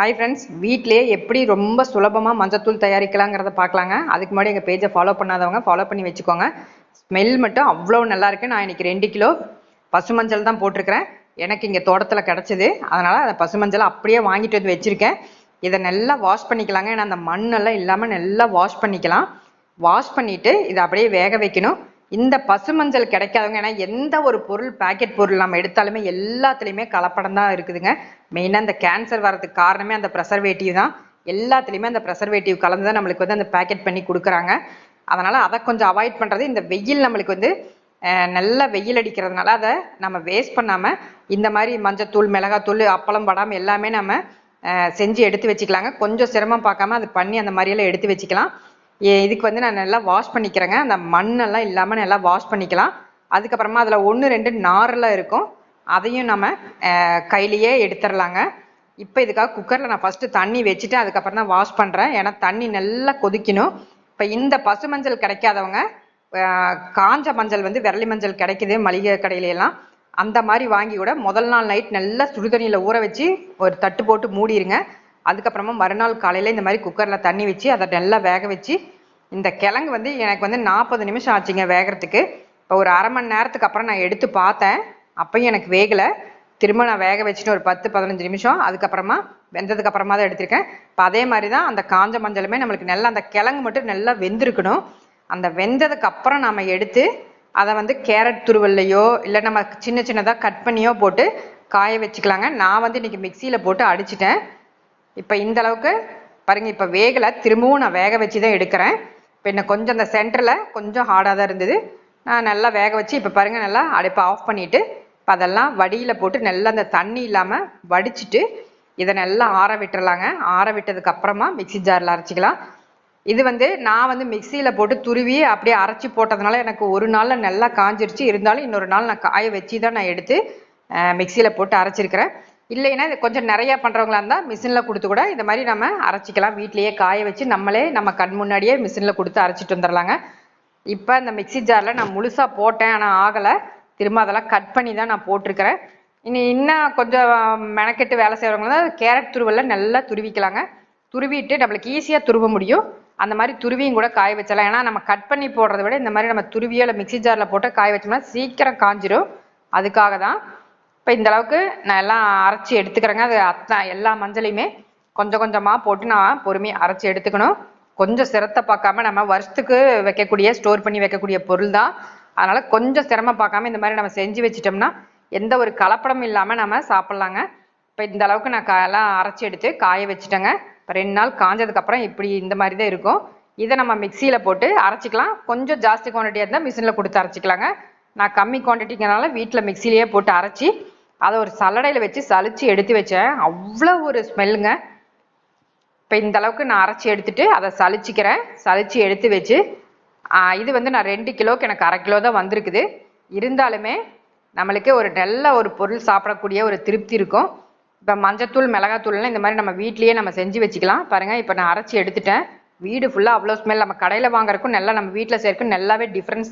Hi friends வீட்டிலேயே எப்படி ரொம்ப சுலபமாக மஞ்சத்தூள் தயாரிக்கலாங்கிறத பார்க்கலாங்க அதுக்கு முன்னாடி எங்கள் பேஜை ஃபாலோ பண்ணாதவங்க ஃபாலோ பண்ணி வச்சுக்கோங்க. ஸ்மெல் மட்டும் அவ்வளோ நல்லா இருக்கு. நான் இன்னைக்கு ரெண்டு கிலோ பசு மஞ்சள் தான் போட்டிருக்கிறேன். எனக்கு இங்கே தோட்டத்தில் கிடச்சிது. அதனால் அந்த பசுமஞ்சள் அப்படியே வாங்கிட்டு வந்து வச்சுருக்கேன். இதை நல்லா வாஷ் பண்ணிக்கலாங்க. ஏன்னா அந்த மண்ணெல்லாம் இல்லாமல் நல்லா வாஷ் பண்ணிக்கலாம். வாஷ் பண்ணிவிட்டு இதை அப்படியே வேக வைக்கணும். இந்த பசுமஞ்சள் கிடைக்காதவங்க ஏன்னா எந்த ஒரு பொருள் பேக்கெட் பொருள் நம்ம எடுத்தாலுமே எல்லாத்துலேயுமே கலப்படம் தான் இருக்குதுங்க. மெயினாக இந்த கேன்சர் வர்றதுக்கு காரணமே அந்த ப்ரெசர்வேட்டிவ் தான். எல்லாத்துலேயுமே அந்த ப்ரெசர்வேட்டிவ் கலந்து தான் நம்மளுக்கு வந்து அந்த பேக்கெட் பண்ணி கொடுக்குறாங்க. அதனால் அதை கொஞ்சம் அவாய்ட் பண்ணுறது இந்த வெயில் நம்மளுக்கு வந்து நல்லா நல்ல வெயில் அடிக்கிறதுனால அதை நம்ம வேஸ்ட் பண்ணாமல் இந்த மாதிரி மஞ்சத்தூள் மிளகாத்தூள் அப்பளம் படாமல் எல்லாமே நம்ம செஞ்சு எடுத்து வச்சுக்கலாங்க. கொஞ்சம் சிரமம் பார்க்காம அது பண்ணி அந்த மாதிரியெல்லாம் எடுத்து வச்சுக்கலாம். இதுக்கு வந்து நான் நல்லா வாஷ் பண்ணிக்கிறேங்க. அந்த மண்ணெல்லாம் இல்லாமல் நல்லா வாஷ் பண்ணிக்கலாம். அதுக்கப்புறமா அதில் ஒன்று ரெண்டு நாரெல்லாம் இருக்கும். அதையும் நம்ம கையிலையே கையிலேயே எடுத்துடலாங்க இப்போ இதுக்காக குக்கரில் நான் ஃபஸ்ட்டு தண்ணி வச்சுட்டு அதுக்கப்புறம் தான் வாஷ் பண்ணுறேன் ஏன்னா தண்ணி நல்லா கொதிக்கணும். இப்போ இந்த பசு மஞ்சள் கிடைக்காதவங்க காஞ்ச மஞ்சள் வந்து விரலி மஞ்சள் கிடைக்குது மளிகை கடையிலலாம் அந்த மாதிரி வாங்கி கூட முதல் நாள் நைட் நல்லா சுடுதண்ணியில் ஊற வச்சு ஒரு தட்டு போட்டு மூடிடுங்க அதுக்கப்புறமா மறுநாள் காலையில் இந்த மாதிரி குக்கரில் தண்ணி வச்சு அதை நல்லா வேக வச்சு இந்த கிழங்கு வந்து எனக்கு வந்து நாற்பது நிமிஷம் ஆச்சுங்க வேகிறதுக்கு. இப்போ ஒரு அரை மணி நேரத்துக்கு அப்புறம் நான் எடுத்து பார்த்தேன். அப்பயும் எனக்கு வேகலை. திரும்ப நான் வேக வச்சுட்டு ஒரு பத்து பதினஞ்சு நிமிஷம். அதுக்கப்புறமா வெந்ததுக்கு அப்புறமா தான் எடுத்திருக்கேன். இப்போ அதே மாதிரி தான் அந்த காஞ்ச மஞ்சளுமே நம்மளுக்கு நல்லா அந்த கிழங்கு மட்டும் நல்லா வெந்திருக்கணும். அந்த வெந்ததுக்கு அப்புறம் நம்ம எடுத்து அதை வந்து கேரட் துருவல்லையோ இல்லை நம்ம சின்ன சின்னதாக கட் பண்ணியோ போட்டு காய வச்சுக்கலாங்க. நான் வந்து இன்னைக்கு மிக்சியில் போட்டு அடிச்சிட்டேன். இப்போ இந்த அளவுக்கு பாருங்க இப்போ வேகலை திரும்பவும் நான் வேக வச்சு தான் எடுக்கிறேன். இப்போ என்ன கொஞ்சம் அந்த சென்டரில் கொஞ்சம் ஹார்டாக தான் இருந்தது. நான் நல்லா வேக வச்சு இப்போ பாருங்க நல்லா அடுப்பை ஆஃப் பண்ணிட்டு இப்போ அதெல்லாம் வடியில் போட்டு நல்லா அந்த தண்ணி இல்லாமல் வடிச்சிட்டு இதை நல்லா ஆற விட்டுறலாங்க. ஆற விட்டதுக்கு அப்புறமா மிக்ஸி ஜாரில் அரைச்சிக்கலாம். இது வந்து நான் வந்து மிக்சியில் போட்டு துருவி அப்படியே அரைச்சி போட்டதுனால எனக்கு ஒரு நாளில் நல்லா காஞ்சிருச்சு. இருந்தாலும் இன்னொரு நாள் நான் காய வச்சு தான் நான் எடுத்து மிக்சியில் போட்டு அரைச்சிருக்கிறேன். இல்லைன்னா கொஞ்சம் நிறையா பண்ணுறவங்களா இருந்தால் மிஷினில் கொடுத்து கூட இந்த மாதிரி நம்ம அரைச்சிக்கலாம். வீட்லேயே காய வச்சு நம்மளே நம்ம கண் முன்னாடியே மிஷினில் கொடுத்து அரைச்சிட்டு வந்துடலாங்க இப்போ இந்த மிக்ஸி ஜாரில் நான் முழுசாக போட்டேன் ஆனால் ஆகலை. திரும்ப அதெல்லாம் கட் பண்ணி தான் நான் போட்டிருக்கிறேன். இனி இன்னும் கொஞ்சம் மெனக்கெட்டு வேலை செய்கிறவங்க தான் கேரட் துருவெல்லாம் நல்லா துருவிக்கலாங்க. துருவிட்டு நம்மளுக்கு ஈஸியாக துருவ முடியும். அந்த மாதிரி துருவியும் கூட காய வச்சலாம் ஏன்னா நம்ம கட் பண்ணி போடுறத விட இந்த மாதிரி நம்ம துருவியோ இல்லை மிக்ஸி ஜாரில் போட்டு காய வச்சோம்னா சீக்கிரம் காஞ்சிரும். அதுக்காக தான் இப்போ இந்த அளவுக்கு நான் எல்லாம் அரைச்சி எடுத்துக்கிறேங்க. அது அத்தனை எல்லா மஞ்சளையுமே கொஞ்சம் கொஞ்சமாக போட்டு நான் பொறுமையாக அரைச்சி எடுத்துக்கணும். கொஞ்சம் சிரத்தை பார்க்காம நம்ம வருஷத்துக்கு வைக்கக்கூடிய ஸ்டோர் பண்ணி வைக்கக்கூடிய பொருள் தான். அதனால கொஞ்சம் சிரமம் பார்க்காம இந்த மாதிரி நம்ம செஞ்சு வச்சிட்டோம்னா எந்த ஒரு கலப்படமும் இல்லாமல் நம்ம சாப்பிட்லாங்க. இப்போ இந்த அளவுக்கு நான் கா எல்லாம் அரைச்சி எடுத்து காய வச்சுட்டேங்க. இப்போ ரெண்டு நாள் காஞ்சதுக்கப்புறம் இப்படி இந்த மாதிரி தான் இருக்கும். இதை நம்ம மிக்சியில் போட்டு அரைச்சிக்கலாம். கொஞ்சம் ஜாஸ்தி குவான்டிட்டியாக இருந்தால் மிஷினில் கொடுத்து அரைச்சிக்கலாங்க. நான் கம்மி குவான்டிட்டிங்கிறனால வீட்டில் மிக்சிலேயே போட்டு அரைச்சி அதை ஒரு சல்லடையில் வச்சு சலிச்சு எடுத்து வச்சேன். அவ்வளோ ஒரு ஸ்மெல்லுங்க. இப்போ இந்த அளவுக்கு நான் அரைச்சி எடுத்துட்டு அதை சலிச்சிக்கிறேன் சலிச்சு எடுத்து வச்சு இது வந்து நான் ரெண்டு கிலோக்கு எனக்கு அரை கிலோ தான் வந்திருக்குது. இருந்தாலுமே நம்மளுக்கு ஒரு நல்ல ஒரு பொருள் சாப்பிடக்கூடிய ஒரு திருப்தி இருக்கும். இப்போ மஞ்சத்தூள் மிளகாத்தூள்லாம் இந்த மாதிரி நம்ம வீட்லேயே நம்ம செஞ்சு வச்சுக்கலாம். பாருங்கள் இப்போ நான் அரைச்சி எடுத்துட்டேன். வீடு ஃபுல்லாக அவ்வளோ ஸ்மெல் நம்ம கடையில் வாங்குறக்கும் நல்லா நம்ம வீட்டில் சேர்க்கும் நல்லாவே டிஃப்ரென்ஸ்